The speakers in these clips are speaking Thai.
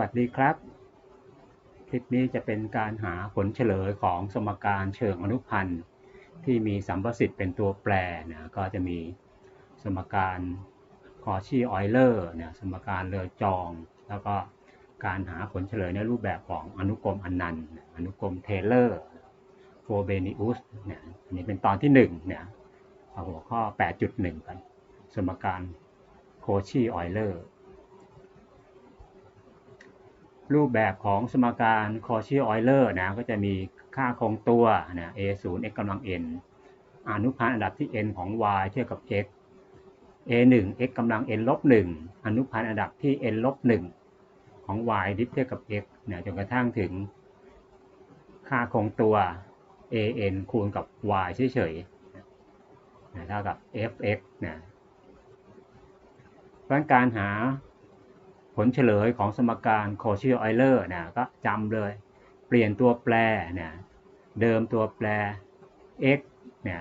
สวัสดีครับ คลิปนี้จะเป็นการหาผลเฉลยของสมการเชิงอนุพันธ์ที่มีสัมประสิทธิ์เป็นตัวแปรนะก็จะมีสมการคอชีออยเลอร์นะสมการเลอจอง แล้วก็การหาผลเฉลยในรูปแบบของอนุกรมอนันต์ อนุกรมเทเลอร์โฟเบนิอุสเนี่ยอันนี้เป็นตอนที่1เนี่ยหัวข้อ 8.1 กัน สมการโคชีออยเลอร์ รูปแบบของสมการคอเชียออยเลอร์นะก็จะมีค่าคงตัวนะ a 0 x กำลัง n อนุพันธ์อันดับที่ n ของ y เทียบกับ x a 1 x กำลัง n ลบ1อนุพันธ์อันดับที่ n ลบ1ของ y ดิฟเทียบกับ x นี่ยจนกระทั่งถึง ค่าคงตัว a n คูณกับ y เฉยๆนะเท่ากับ f x นะเพราะการหา ผลเฉลยของสมการโคชีออยเลอร์นะก็จำเลย เปลี่ยนตัวแปรนะเดิมตัวแปร x เนี่ย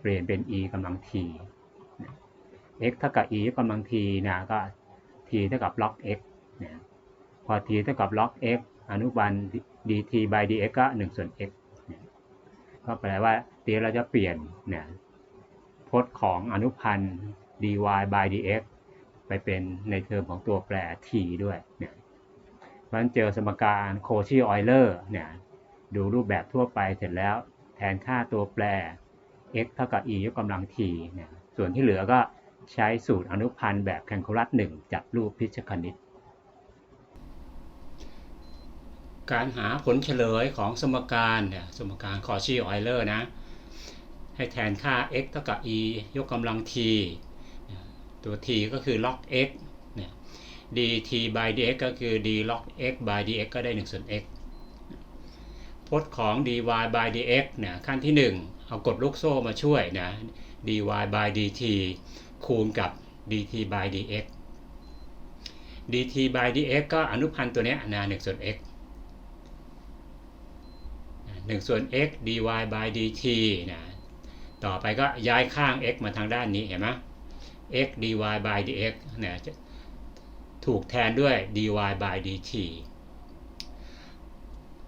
เปลี่ยนเป็น e กำลัง t x เท่ากับ e กำลัง t นะก็ t เท่ากับ log x นะพอ t เท่ากับ log x อนุบาล dt by dx ก็1ส่วน x นะก็แปลว่าทีเราจะเปลี่ยนเนี่ยพจน์ของอนุพันธ์ dy by dx ไปเป็นในเทอมของตัวแปร t ด้วยเนี่ยมันเจอสมการโคชีออยเลอร์เนี่ยดูรูปแบบทั่วไปเสร็จแล้วแทนค่าตัวแปร x เท่ากับ e ยกกำลัง t เนี่ยส่วนที่เหลือก็ใช้สูตรอนุพันธ์แบบแคนคูลัส1จัดรูปพิชคณิต การหาผลเฉลยของสมการเนี่ยสมการคอชีออยเลอร์นะให้แทนค่า x เท่ากับ e ยกกำลัง t ตัว t ก็คือ log x เนี่ย dt by dx ก็คือ d log x by dx ก็ได้1ส่วน x พจน์ของ dy by dx เนี่ยขั้นที่ 1 เอากดลูกโซ่มาช่วยนะ dy by dt คูณกับ dt by dx dt by dx ก็อนุพันธ์ตัวนี้นะ1ส่วน x 1ส่วน x dy by dt นะต่อไปก็ย้ายข้าง x มาทางด้านนี้เห็นไหม x dy by dx เนี่ยจะถูกแทนด้วย dy by dt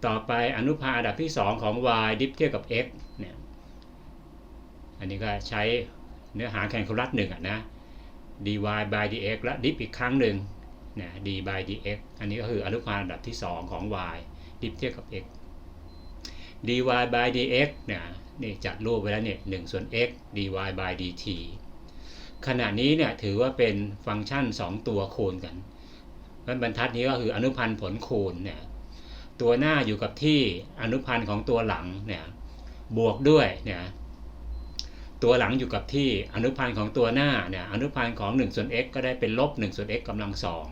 ต่อไปอนุพันธ์อันดับที่ 2 ของ y ดิฟเทียบกับ x เนี่ยอันนี้ก็ใช้เนื้อหาแคนคูลัสหนึ่งนะ dy by dx และดิฟอีกครั้งหนึ่งนะ d by dx อันนี้ก็คืออนุพันธ์อันดับที่ 2 ของ y ดิฟเทียบกับ x dy by dx เนี่ยนี่จัดรูปไว้แล้วเนี่ย1ส่วน x dy by dt ขณะนี้เนี่ยถือว่าเป็นฟังก์ชัน 2 ตัวคูณกันบรรทัดนี้ก็คืออนุพันธ์ผลคูณเนี่ยตัวหน้าอยู่กับที่อนุพันธ์ของตัวหลังเนี่ยบวกด้วยเนี่ยตัวหลังอยู่กับที่อนุพันธ์ของตัวหน้าเนี่ยอนุพันธ์ของ1ส่วน x ก็ได้เป็นลบ1ส่วน x กำลังสอง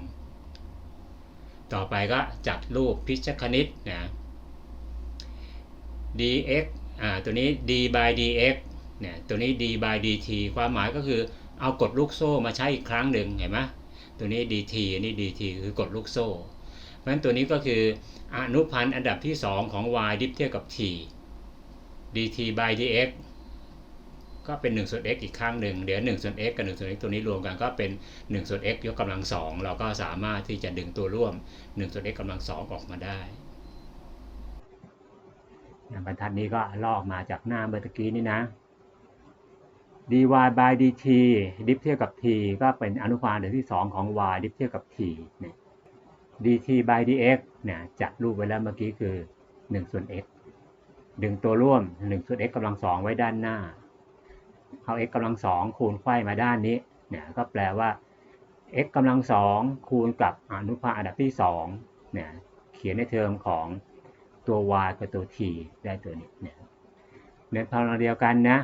ต่อไปก็จัดรูปพิชคณิตนะ dx อ่าตัวนี้ d by dx เนี่ยตัวนี้ d by dt ความหมายก็คือ เอากดลูกโซ่มาใช้อีกครั้งหนึ่งเห็นไหมตัวนี้ dt อันนี้ dt คือกดลูกโซ่ เพราะฉะนั้นตัวนี้ก็คืออนุพันธ์อันดับที่ 2 ของ y ดิฟเทียบกับ t dt by dx ก็เป็น1ส่วน x อีกครั้งหนึ่งเดี๋ยว1ส่วน x กับ1ส่วน x ตัวนี้รวมกันก็เป็น1ส่วน x ยกกำลัง2เราก็สามารถที่จะดึงตัวร่วม1ส่วน x กำลัง2ออกมาได้บรรทัดนี้ก็ลอกมาจากหน้าเมื่อกี้นี่นะ dy by dt ดิฟเทียบกับ t ก็เป็นอนุพันธ์อันที่ 2 ของ y ดิฟเทียบกับ t เนี่ย dt by dx เนี่ยจัดรูปไว้แล้วเมื่อกี้คือ 1 ส่วน x ดึงตัวร่วม 1 ส่วน x กำลัง2ไว้ด้านหน้า เอา x กำลัง2คูณไขว้มาด้านนี้ เนี่ยก็แปลว่า x กำลัง2คูณกับอนุพันธ์อันดับที่ 2 เนี่ยเขียนในเทอมของตัว y กับตัว t ได้ตัวนี้เนี่ยในพลังเดียวกันนะ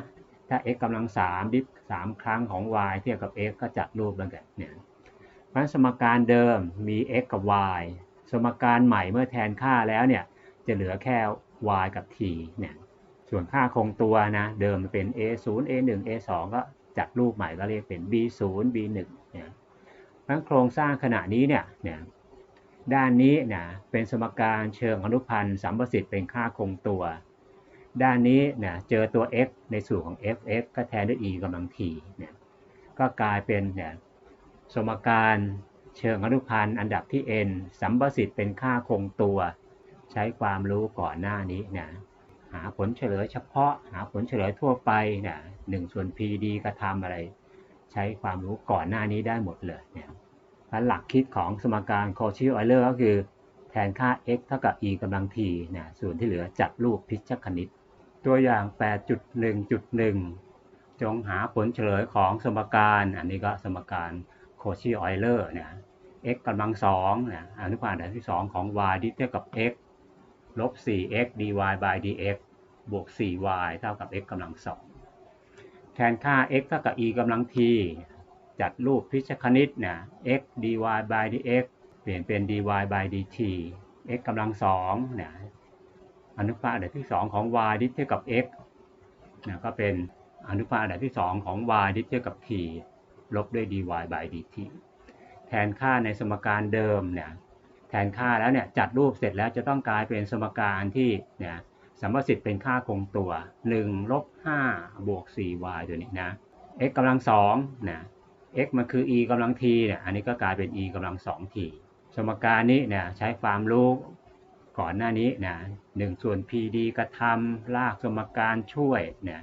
ถ้า x กำลัง3ดิฟ3ครั้งของ y เทียบกับ x ก็จัดรูปแล้วกันเนี่ยเพราะสมการเดิมมี x กับ y สมการใหม่เมื่อแทนค่าแล้วเนี่ยจะเหลือแค่ y กับ t เนี่ยส่วนค่าคงตัวนะเดิมเป็น a 0 a 1 a 2ก็จัดรูปใหม่ก็เรียกเป็น b 0 b 1เนี่ยเพราะโครงสร้างขณะนี้เนี่ยเนี่ยด้านนี้นะเป็นสมการเชิงอนุพันธ์สัมประสิทธิ์เป็นค่าคงตัว ด้านนี้เนะเจอตัว x ในสูตรของ f(x) ก็แทนด้วย e กำลัง t เนี่ยก็กลายเป็นเนี่ยสมการเชิงอนุพันธ์อันดับที่ n สัมประสิทธิ์เป็นค่าคงตัว ใช้ความรู้ก่อนหน้านี้นะหาผลเฉลยเฉพาะ หาผลเฉลยทั่วไปนะหนึ่งส่วน PD กระทำอะไร ใช้ความรู้ก่อนหน้านี้ได้หมดเลยเนี่ยหลักคิดของสมการ Cauchy Euler ก็คือแทนค่า x เท่ากับ e กำลัง t นะส่วนที่เหลือจัดรูปพิชคณิต ตัวอย่าง 8.1.1 จงหาผลเฉลยของสมการ อันนี้ก็สมการ Cauchy Euler เนี่ย x กำลังสองนะอนุภาคอันดับที่ 2 ของ y ที่เท่ากับ x ลบ 4x dy by dx บวก 4y เท่ากับ x กำลังสองแทนค่า x เท่ากับ e กำลัง t จัดรูปพิชคณิตนะ x dy by dx เปลี่ยนเป็น dy by dt x กำลังสองนะ อนุภาคอันดับที่ 2 ของ y ที่เท่ากับ x นะก็เป็นอนุภาคอันดับที่ 2 ของ y ที่เท่ากับ t ลบด้วย dy by dt แทนค่าในสมการเดิมเนี่ยแทนค่าแล้วเนี่ยจัดรูปเสร็จแล้วจะต้องกลายเป็นสมการที่เนี่ยสัมประสิทธิ์เป็นค่าคงตัว1ลบ5บวก 4y ตัวนี้นะ x กำลัง2นะ x มันคือ e กำลัง t เนี่ยอันนี้ก็กลายเป็น e กำลัง 2t สมการนี้เนี่ยใช้ความรู้ ก่อนหน้านี้นะ1ส่วน pd กระทำลากสมการช่วยเนี่ย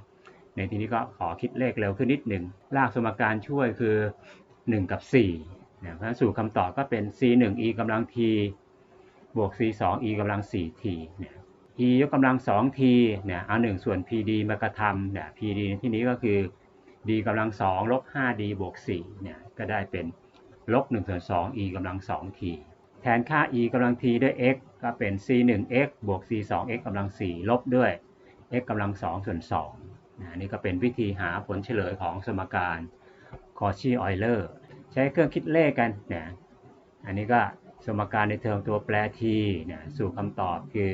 ในที่นี้ก็ขอคิดเลขเร็วขึ้นนิดหนึ่งลากสมการช่วยคือ 1 กับ4นะเพราะสู่คำตอบก็เป็น c 1 e กำลัง t บวก c 2 e กำลัง 4t เนี่ย e ยกกำลัง 2t เนี่ยเอา1ส่วน pd มากระทำเนี่ย pd ในที่นี้ก็คือ d กำลัง 2 ลบ 5d บวก4เนี่ยก็ได้เป็นลบ1ส่วน 2 e กำลัง 2t แทนค่า e กำลัง t ด้วย x ก็เป็น c 1 x บวก c 2 x กำลัง 4 ลบด้วย x กำลัง 2 ส่วน2นะนี่ก็เป็นวิธีหาผลเฉลยของสมการ Cauchy Euler ใช้เครื่องคิดเลขกันนะอันนี้ก็สมการในเทอมตัวแปร t นะสู่คำตอบคือ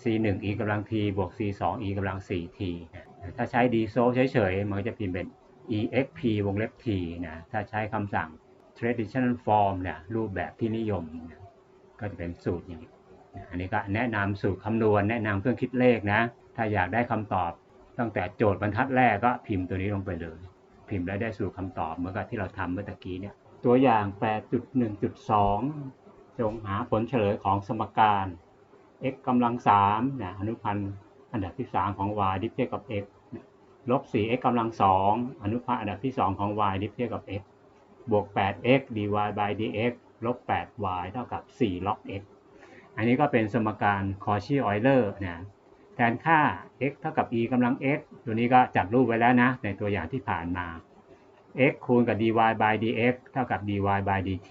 c 1 e กำลัง t บวก c 2 e กำลัง 4t นะถ้าใช้ d s o เฉยๆ มันก็จะพิมพ์เป็น exp วงเล็บ t นะถ้าใช้คำสั่ง traditional form เนี่ยรูปแบบที่นิยม ก็จะเป็นสูตรอย่างนี้อันนี้ก็แนะนำสูตรคำนวณแนะนำเครื่องคิดเลขนะ ถ้าอยากได้คำตอบตั้งแต่โจทย์บรรทัดแรกก็พิมพ์ตัวนี้ลงไปเลย พิมพ์แล้วได้สูตรคำตอบเหมือนกับที่เราทำเมื่อตะกี้เนี่ยตัวอย่าง 8.1.2 จงหาผลเฉลยของสมการ x กำลัง3นะอนุพันธ์อันดับที่ 3 ของ y ดิฟเทียบกับ x ลบ 4x กำลัง2อนุพันธ์อันดับที่ 2 ของ y ดิฟเทียบกับ x บวก 8x dy by dx ลบ 8y เท่ากับ 4 log x อันนี้ก็เป็นสมการ Cauchy Euler นะแทนค่า x เท่ากับ e กำลัง x ตัวนี้ก็จัดรูปไว้แล้วนะ ในตัวอย่างที่ผ่านมา x คูณกับ dy by dx เท่ากับ dy by dt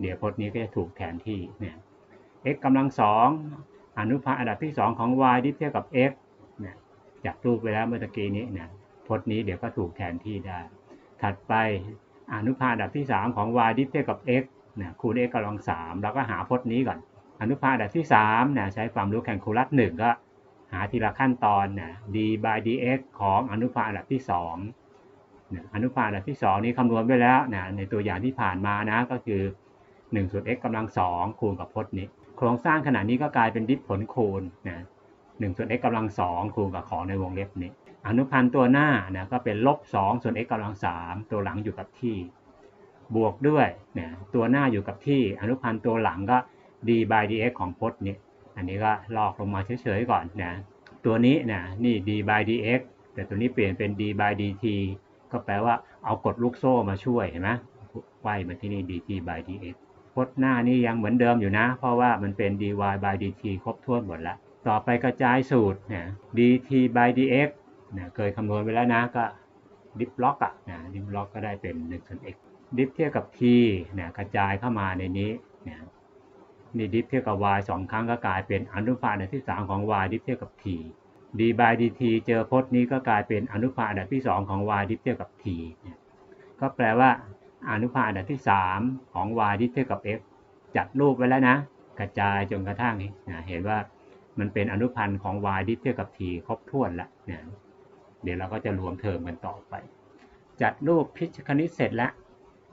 เดี๋ยวพจน์นี้ก็จะถูกแทนที่เนี่ย x กำลัง2อนุภาคอันดับที่ 2 ของ y ที่เทียบกับ x เนี่ยจับรูปไปแล้วเมื่อตะกี้นี้เนี่ยพจน์นี้เดี๋ยวก็ถูกแทนที่ได้ ถัดไป อนุภาคอันดับที่ 3 ของ y ที่เทียบกับ x นี่ยคูณ x กำลัง3เราก็หาพจน์นี้ก่อน อนุภาคอันดับที่3นี่ยใช้ความรู้แคลคูลัส1ก็หาทีละขั้นตอนนะ d by dx ของอนุภาคอันดับที่2นะอนุภาคอันดับที่ 2 นี้คำนวณไว้แล้วนะในตัวอย่างที่ผ่านมานะก็คือ1ส่วน x กำลัง2คูณกับพจน์นี้ โครงสร้างขนาดนี้ก็กลายเป็นดิฟผลคูณนะ1ส่วน x กำลัง2คูณกับของในวงเล็บนี้ อนุพันธ์ตัวหน้านะก็เป็นลบ2ส่วน x กำลัง3ตัวหลังอยู่กับที่ บวกด้วยนะตัวหน้าอยู่กับที่ อนุพันธ์ตัวหลังก็ d by dx ของพจน์นี้อันนี้ก็ลอกลงมาเฉยๆก่อนนะตัวนี้นะนี่ d by dx แต่ตัวนี้เปลี่ยนเป็น d by dt ก็แปลว่าเอากดลูกโซ่มาช่วยเห็นไหมไว้มาที่นี่ dt by dx พจน์หน้านี่ยังเหมือนเดิมอยู่นะ เพราะว่ามันเป็น dy by dt ครบถ้วนหมดแล้ว ต่อไปกระจายสูตรนะ dt by dx นะเคยคำนวณไปแล้วนะก็ดิฟล็อกอะนะดิฟล็อกก็ได้เป็น1ส่วน x ดิฟเทียบกับ t นะกระจายเข้ามาในนี้นะนี่ดิฟเทียบกับ y สองครั้งก็กลายเป็นอนุภาคอันดับที่ 3 ของ y ดิฟเทียบกับ t d by dt เจอพจน์นี้ก็กลายเป็นอนุภาคอันดับที่ 2 ของ y ดิฟเทียบกับ t เนี่ยก็แปลว่าอนุภาคอันดับที่ 3 ของ y ดิฟเทียบกับ x จัดรูปไว้แล้วนะ กระจายจนกระทั่งนะเห็นว่ามันเป็นอนุพันธ์ของ y ดิฟเทียบกับ t ครบถ้วนล้วเนี่ย เดี๋ยวเราก็จะรวมเทอมกันต่อไป จัดรูปพิชคณิตเสร็จแล้ว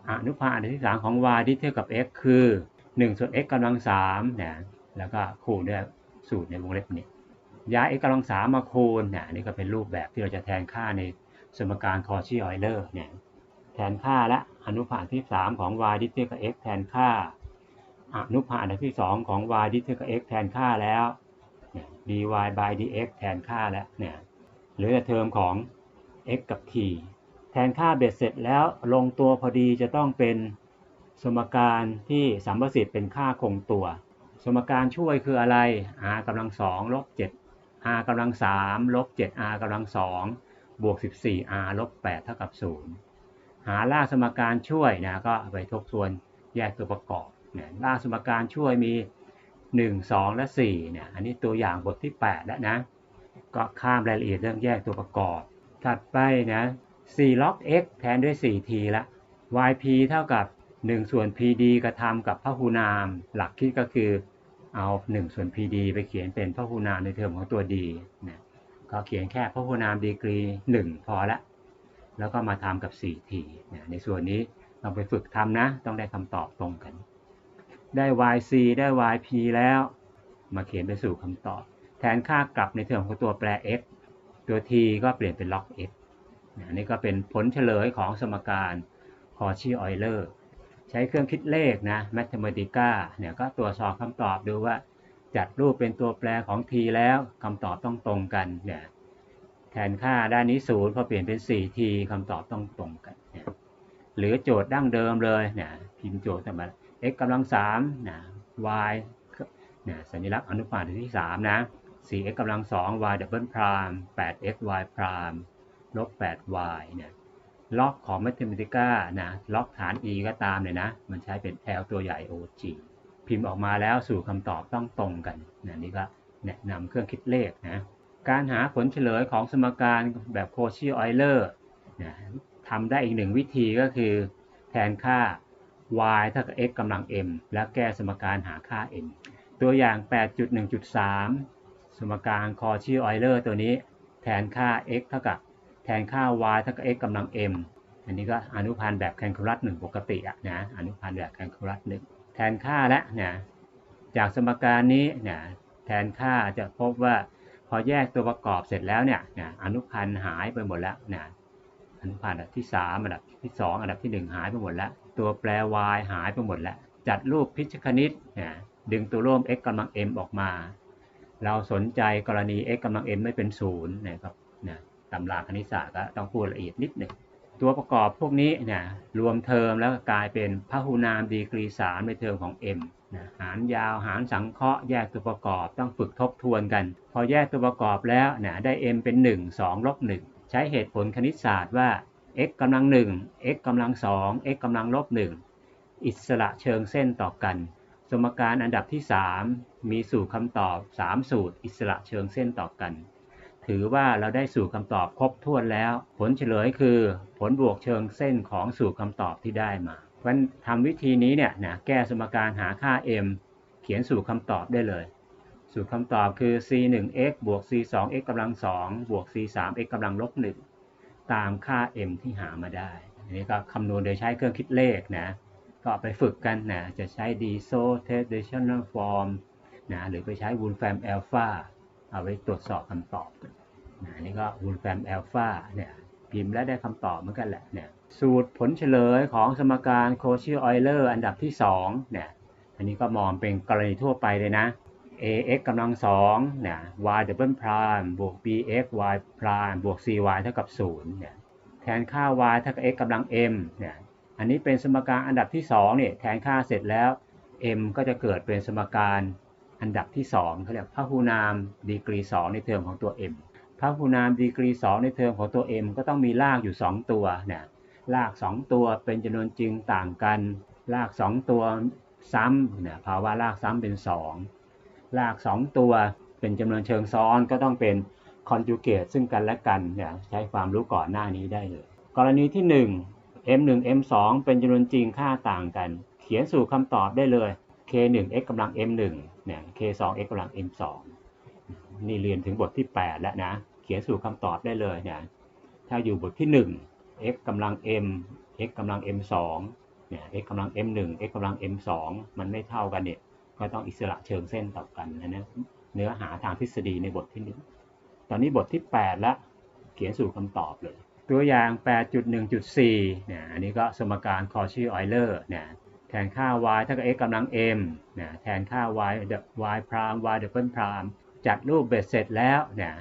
อนุภาคอันที่3ของ y ที่เทียบกับ x คือ1ส่วน x กำลัง3เนี่ยแล้วก็คูณด้วยสูตรในวงเล็บนี้ ย้าย x กำลัง3มาคูณเนี่ยนี่ก็เป็นรูปแบบที่เราจะแทนค่าในสมการ Cauchy Euler เนี่ยแทนค่าและอนุภาคที่3ของ y ดิเทียบกับ x แทนค่า อนุภาคอันที่2ของ y ดิเทียบกับ x แทนค่าแล้ว dy by dx แทนค่าแล้วเนี่ย เหลือเทอมของ x กับ t แทนค่าเบ็ดเสร็จแล้วลงตัวพอดีจะต้องเป็นสมการที่สัมประสิทธิ์เป็นค่าคงตัว สมการช่วยคืออะไร r กำลัง2ลบ7 r กำลัง3ลบ7 r กำลัง2บวก14 r ลบ8เท่ากับ0หาล่าสมการช่วยนะก็ไปทบทวนแยกตัวประกอบเนี่ยล่าสมการช่วยมี 1 2 และ4เนี่ยอันนี้ตัวอย่างบทที่ 8 แล้วนะ ก็ข้ามรายละเอียดเรื่องแยกตัวประกอบ ถัดไปนะ4 log x แทนด้วย 4t ละ yp เท่ากับ 1 ส่วน pd กระทำกับพหูนาม หลักคิดก็คือเอา 1 ส่วน pd ไปเขียนเป็นพหูนามในเทอมของตัว d นะก็เขียนแค่พหูนามดีกรี 1 พอละ แล้วก็มาทำกับ 4t นะในส่วนนี้เราไปฝึกทำนะ ต้องได้คำตอบตรงกัน ได้ yc ได้ yp แล้ว มาเขียนไปสู่คำตอบ แทนค่ากลับในเทอมของตัวแปร x ตัว t ก็เปลี่ยนเป็น log x น,นี่ก็เป็นผลเฉลยของสมการคอชีออยเลอร์ใช้เครื่องคิดเลขนะ Mathematica เนี่ยก็ตรวจสอบคำตอบดูว่า จัดรูปเป็นตัวแปรของ t แล้วคำตอบต้องตรงกันเนี่ยแทนค่าด้านนี้ศูนย์พอเปลี่ยนเป็น 4t คำตอบต้องตรงกันเนี่ยหรือโจทย์ดั้งเดิมเลยเนี่ยพิมพ์โจทย์แต่มา x กำลัง3นะ y เนี่ยสัญลักษณ์อนุภาคที่3นะ 4x กำลัง 2 y ดับเบิลพราม 8x y พรามลบ 8y เนี่ยล็อกของ Mathematica นะล็อกฐาน e ก็ตามเลยนะ มันใช้เป็น L ตัวใหญ่ OG พิมพ์ออกมาแล้วสู่คำตอบต้องตรงกันนะนี่ก็แนะนำเครื่องคิดเลขนะการหาผลเฉลยของสมการแบบโคชีออยเลอร์นะทำได้อีกหนึ่งวิธีก็คือ แทนค่า y เท่ากับ x กำลัง m แล้วแก้สมการหาค่า m ตัวอย่าง 8.1.3 สมการคอชีออยเลอร์ตัวนี้แทนค่า x เท่ากับแทนค่า y เท่ากับ x กำลัง m อันนี้ก็อนุพันธ์แบบแคนคูลัสหนึ่งปกติอะนะอนุพันธ์แบบแคนคูลัสหนึ่งแทนค่าและนะจากสมการนี้นะแทนค่าจะพบว่าพอแยกตัวประกอบเสร็จแล้วเนี่ยนะอนุพันธ์หายไปหมดแล้วนะอนุพันธ์อันดับที่ 3 อันดับที่ 2 อันดับที่ 1 หายไปหมดแล้ว ตัวแปร y หายไปหมดแล้ว จัดรูปพิชคณิตนะดึงตัวร่วม x กำลัง m ออกมา เราสนใจกรณี x กำลัง m ไม่เป็นศูนย์นะครับนะตำราคณิตศาสตร์ก็ต้องพูดละเอียดนิดหนึ่งตัวประกอบพวกนี้นะรวมเทอมแล้วกลายเป็นพหูนามดีกรี3ในเทอมของ m นะหารยาวหารสังเคราะห์แยกตัวประกอบต้องฝึกทบทวนกัน พอแยกตัวประกอบแล้วนะได้ m เป็น 1 2ลบ1ใช้เหตุผลคณิตศาสตร์ว่า x กำลัง 1 x กำลัง 2 x กำลังลบ1อิสระเชิงเส้นต่อกัน สมการอันดับที่ 3 มีสูตรคำตอบ 3 สูตร อิสระเชิงเส้นต่อกัน ถือว่าเราได้สูตรคำตอบครบถ้วนแล้ว ผลเฉลยคือผลบวกเชิงเส้นของสูตรคำตอบที่ได้มาเพราะฉะนั้นทำวิธีนี้เนี่ยนะแก้สมการหาค่า m เขียนสูตรคำตอบได้เลย สูตรคำตอบคือ c 1 x บวก c 2 x กำลัง2บวก c 3 x กำลังลบ1ตามค่า m ที่หามาได้ อันนี้ก็คำนวณโดยใช้เครื่องคิดเลขนะ ก็ไปฝึกกันนะจะใช้ dissociational form นะหรือไปใช้ Wolfram Alpha เอาไว้ตรวจสอบคำตอบนะนี่ก็ Wolfram Alpha เนี่ยพิมพ์แล้วได้คำตอบเหมือนกันแหละเนี่ยสูตรผลเฉลยของสมการ Cauchy Euler อันดับที่2เนี่ยอันนี้ก็มองเป็นกรณีทั่วไปเลยนะ ax กำลัง2เนี่ย y double prime บวก bx y prime บวก cy เท่ากับ0เนี่ยแทนค่า y เท่ากับ x กำลัง m เนี่ย อันนี้เป็นสมการอันดับที่2เนี่ยแทนค่าเสร็จแล้ว m ก็จะเกิดเป็นสมการอันดับที่2เขาเรียกพหูนามดีกรี 2 ในเทอมของตัว m พหูนามดีกรี 2 ในเทอมของตัว m ก็ต้องมีรากอยู่ 2 ตัวเนี่ยราก 2 ตัวเป็นจำนวนจริงต่างกัน ราก 2 ตัวซ้ำเนี่ยภาวะรากซ้ำเป็น 2 ราก 2 ตัวเป็นจำนวนเชิงซ้อนก็ต้องเป็นคอนจูเกตซึ่งกันและกันเนี่ยใช้ความรู้ก่อนหน้านี้ได้เลย กรณีที่ 1 m1 m2 เป็นจำนวนจริงค่าต่างกัน เขียนสู่คำตอบได้เลย k1x กำลัง m1 เนี่ย k2x กำลัง m2 นี่เรียนถึงบทที่ 8 แล้วนะ เขียนสู่คำตอบได้เลยเนี่ยถ้าอยู่บทที่ 1 x กำลัง m x กำลัง m2 เนี่ย x กำลัง m1 x กำลัง m2 มันไม่เท่ากันเนี่ย ก็ต้องอิสระเชิงเส้นต่อกันนะนะเนื้อหาทางทฤษฎีในบทที่ 1 ตอนนี้บทที่ 8 แล้ว เขียนสู่คำตอบเลย ตัวอย่าง 8.1.4เนี่ยอันนี้ก็สมการคอชีออยเลอร์เนี่ยแทนค่า y เท่ากับ x กำลัง m เนี่ยแทนค่า y y พราม y ดับเบิลพรามจัดรูปเบ็ดเสร็จแล้วเนี่ย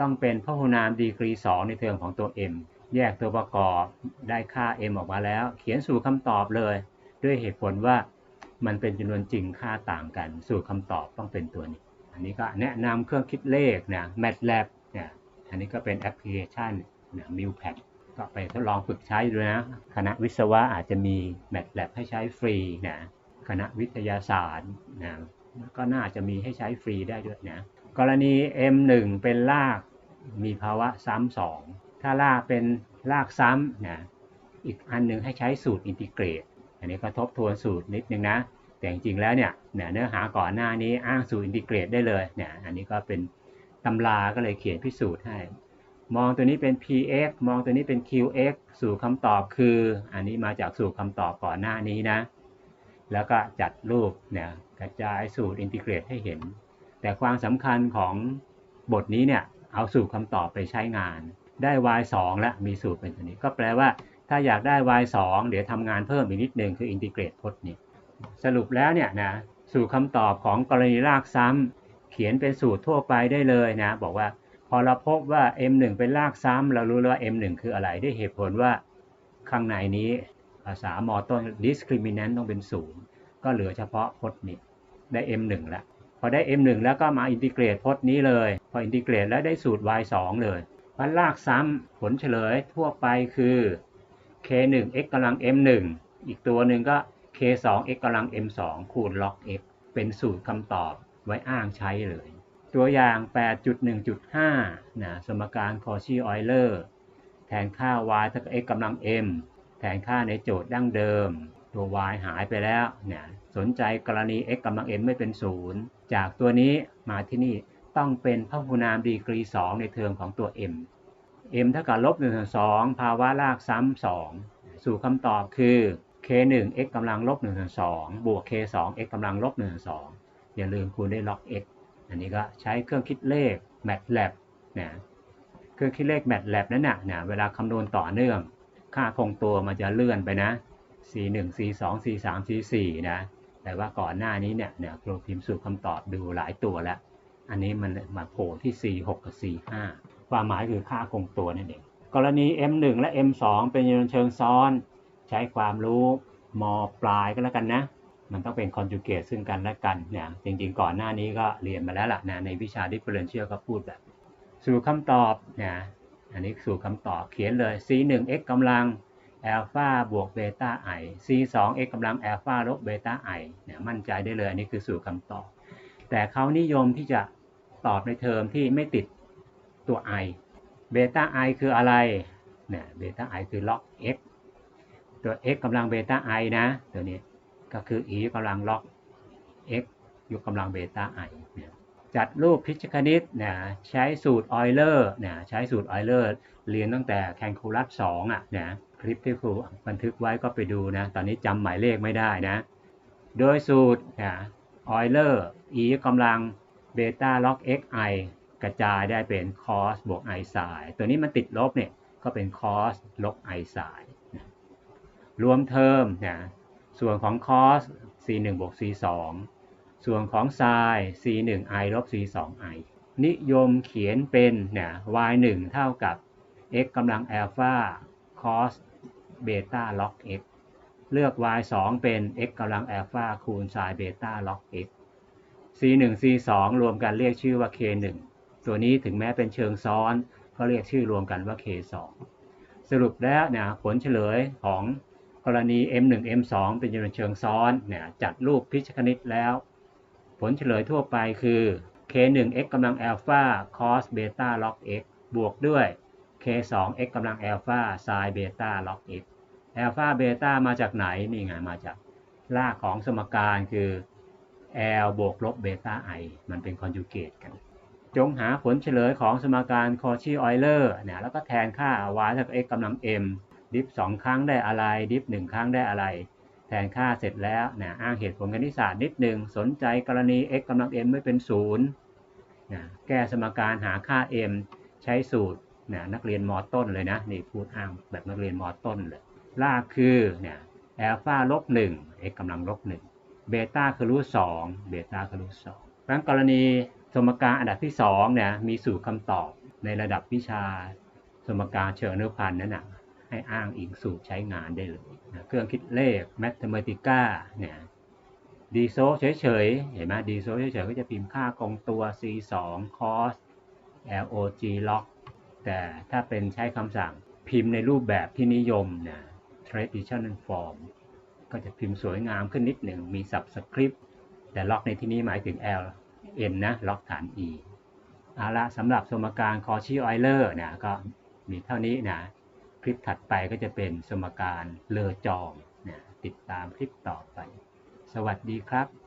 ต้องเป็นพหุนามดีกรี 2 ในเทอมของตัว m แยกตัวประกอบได้ค่า m ออกมาแล้ว เขียนสู่คำตอบเลย ด้วยเหตุผลว่ามันเป็นจำนวนจริงค่าต่างกัน สู่คำตอบต้องเป็นตัวนี้ อันนี้ก็แนะนำเครื่องคิดเลขนะ MATLAB เนี่ยอันนี้ก็เป็นแอปพลิเคชัน นะ MILPAD ก็ไปทดลองฝึกใช้ดูนะ คณะวิศวะอาจจะมี MATLAB ให้ใช้ฟรีนะคณะวิทยาศาสตร์นะก็น่าจะมีให้ใช้ฟรีได้ด้วยนะ กรณี M1 เป็นรากมีภาวะซ้ำสองถ้ารากเป็นรากซ้ำนะอีกอันหนึงให้ใช้สูตรอินทิเกรต อันนี้ก็ทบทวนสูตรนิดนึงนะ แต่จริงๆแล้วเนี่ยเนี่ยเนื้อหาก่อนหน้านี้อ้างสูตรอินทิเกรตได้เลยเนี่ยอันนี้ก็เป็นตำราก็เลยเขียนพิสูจน์ให้ มองตัวนี้เป็น px มองตัวนี้เป็น qx สู่คำตอบคือ อันนี้มาจากสู่คำตอบก่อนหน้านี้นะ แล้วก็จัดรูปเนี่ยกระจายสูตรอินทิเกรตให้เห็น แต่ความสำคัญของบทนี้เนี่ยเอาสูตรคำตอบไปใช้งาน ได้ y 2แล้วมีสูตรเป็นตัวนี้ ก็แปลว่าถ้าอยากได้ y 2เดี๋ยวทำงานเพิ่มอีกนิดนึงคืออินทิเกรตพจน์นี้สรุปแล้วเนี่ยนะสูตรคำตอบของกรณีรากซ้ำเขียนเป็นสูตรทั่วไปได้เลยนะ บอกว่า อเราพบว่า m1 เป็นรากซ้ำเรารู้แล้วว่า m1 คืออะไรได้เหตุผลว่าข้างในนี้ภาษามอต้น discriminant ต้องเป็นศูนย์ก็เหลือเฉพาะพจน์นี้ได้ m1 แล้วพอได้ m1 แล้วก็มาอินทิเกรตพจน์นี้เลย พออินทิเกรตแล้วได้สูตร y 2เลยพันรากซ้ำผลเฉลยทั่วไปคือ k1 x กำลัง m1 อีกตัวหนึ่งก็ k 2 x กำลัง m 2 คูณ log x เป็นสูตรคำตอบไว้อ้างใช้เลย ตัวอย่าง 8.1.5 นะสมการคอชีออยเลอร์แทนค่า y เท่ากับ x กำลัง m แทนค่าในโจทย์ดั้งเดิม ตัว y หายไปแล้วเนี่ยสนใจกรณี x กำลัง m ไม่เป็นศูนย์จากตัวนี้มาที่นี่ต้องเป็นพหุนามดีกรี 2 ในเทอมของตัว m m เท่ากับลบ1ส่วน2ภาวะรากซ้ำ2สู่คำตอบคือ k 1 x กำลังลบ1ส่วน2บวก k 2 x กำลังลบ1ส่วน2อย่าลืมคูณด้วย log x อันนี้ก็ใช้เครื่องคิดเลข MATLAB นะเครื่องคิดเลข MATLAB นั้นน่ะนะเวลาคำนวณต่อเนื่อง ค่าคงตัวมันจะเลื่อนไปนะ C1 C2 C3 C4 นะแต่ว่าก่อนหน้านี้เนี่ยเนี่ยครูพิมพ์สูตรคำตอบดูหลายตัวแล้ว อันนี้มันมาโผล่ที่ C6 กับ C5 ความหมายคือค่าคงตัวนั่นเองกรณี M1 และ M2 เป็นจำนวนเชิงซ้อน ใช้ความรู้มปลายก็แล้วกันนะ มันต้องเป็นคอนจูเกตซึ่งกันและกันเนี่ยจริงๆก่อนหน้านี้ก็เรียนมาแล้วล่ะนะในวิชา differential ก็พูดแบบ สู่คำตอบนะอันนี้สู่คำตอบเขียนเลย c1 x กำลังอัลฟาบวกเบต้าไอ c2 x กำลังอัลฟาลบเบต้าไอเนี่ยมั่นใจได้เลยอันนี้คือสู่คำตอบ แต่เขานิยมที่จะตอบในเทอมที่ไม่ติดตัว i เบต้า i คืออะไรเนี่ยเบต้า i คือ log x ตัว x กำลังเบต้า i นะตัวนี้ ก็คือ e กำลัง log x ยกกำลังเบต้า i เนี่ยจัดรูปพิชคณิตนะใช้สูตรออยเลอร์นะใช้สูตรออยเลอร์เรียนตั้งแต่แคนคูลัส2อะนะคลิปที่ครูบันทึกไว้ก็ไปดูนะ ตอนนี้จำหมายเลขไม่ได้นะ โดยสูตรนะออยเลอร์ e กำลังเบต้า log x i กระจายได้เป็น cos บวก i sin ตัวนี้มันติดลบเนี่ยก็เป็น cos ลบ i sin รวมเทอมนะ ส่วนของ cos c1 บวก c2 ส่วนของ sin c1i ลบ c2i นิยมเขียนเป็นเนะ y1 เท่ากับ x กำลัง alpha cos beta log x เลือก y2 เป็น x กำลัง alpha คูณ sin beta log x c1 c2 รวมกันเรียกชื่อว่า k1 ตัวนี้ถึงแม้เป็นเชิงซ้อนก็เรียกชื่อรวมกันว่า k2 สรุปแล้วเนี่ยผลเฉลยของ กรณี m1 m2 เป็นจำนวนเชิงซ้อนเนี่ยจัดรูปพิชคณิตแล้ว ผลเฉลยทั่วไปคือ k1 x กำลัง alpha cos beta log x บวกด้วย k2 x กำลัง alpha sin beta log x alpha beta มาจากไหนนี่ไงมาจากรากของสมการคือ l บวกลบ beta i มันเป็นคอนจูเกตกัน จงหาผลเฉลยของสมการคอชีออยเลอร์เนี่ยแล้วก็แทนค่า y เท่ากับ x กำลัง m ดิฟ2ครั้งได้อะไร ดิฟ1ครั้งได้อะไร แทนค่าเสร็จแล้วเนี่ยอ้างเหตุผลคณิตศาสตร์นิดหนึ่งสนใจกรณี x กำลัง m ไม่เป็น0นะแก้สมการหาค่า m ใช้สูตรนะนักเรียนมต้นเลยนะนี่พูดอ้างแบบนักเรียนมต้นเลยลากคือเนี่ยแอลฟาลบหนึ่งเกำลังลบหนึ่งเบต้าคือรูทสองเบต้าคือรูทสองเพราะฉะนั้นกรณีสมการอันดับที่สองเนี่ยมีสูตรคำตอบในระดับวิชาสมการเชิงอนุพันธ์นั้นนะ ให้อ้างอิงสูตรใช้งานได้เลยนะเครื่องคิดเลข Mathematica เนี่ยดีโซเฉยๆ เห็นไหมดีโซเฉยๆ ก็จะพิมพ์ค่ากงตัว c 2 cos log log แต่ถ้าเป็นใช้คำสั่งพิมพ์ในรูปแบบที่นิยมนะ traditional form ก็จะพิมพ์สวยงามขึ้นนิดหนึ่งมี subscript แต่ล็อกในที่นี้หมายถึง l n นะล็อกฐาน e เอาละสำหรับสมการคอชีออยเลอร์เนี่ยก็มีเท่านี้นะ คลิปถัดไปก็จะเป็นสมการเลอจองติดตามคลิปต่อไป สวัสดีครับ